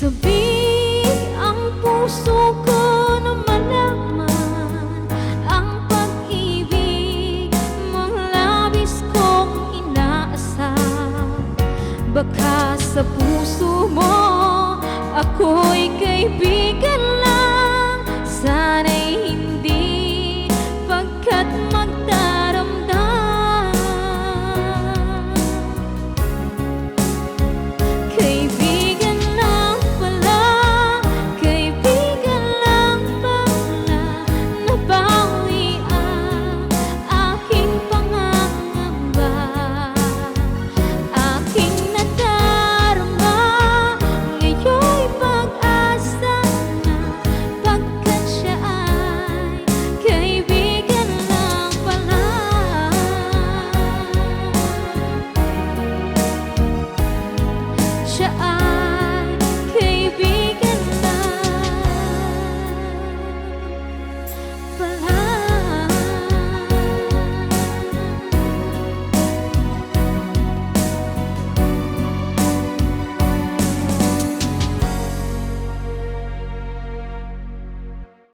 Sabi ang puso ko na malaman Ang pag-ibig mong labis kong inaasal Baka sa puso mo ako'y kaibigan lang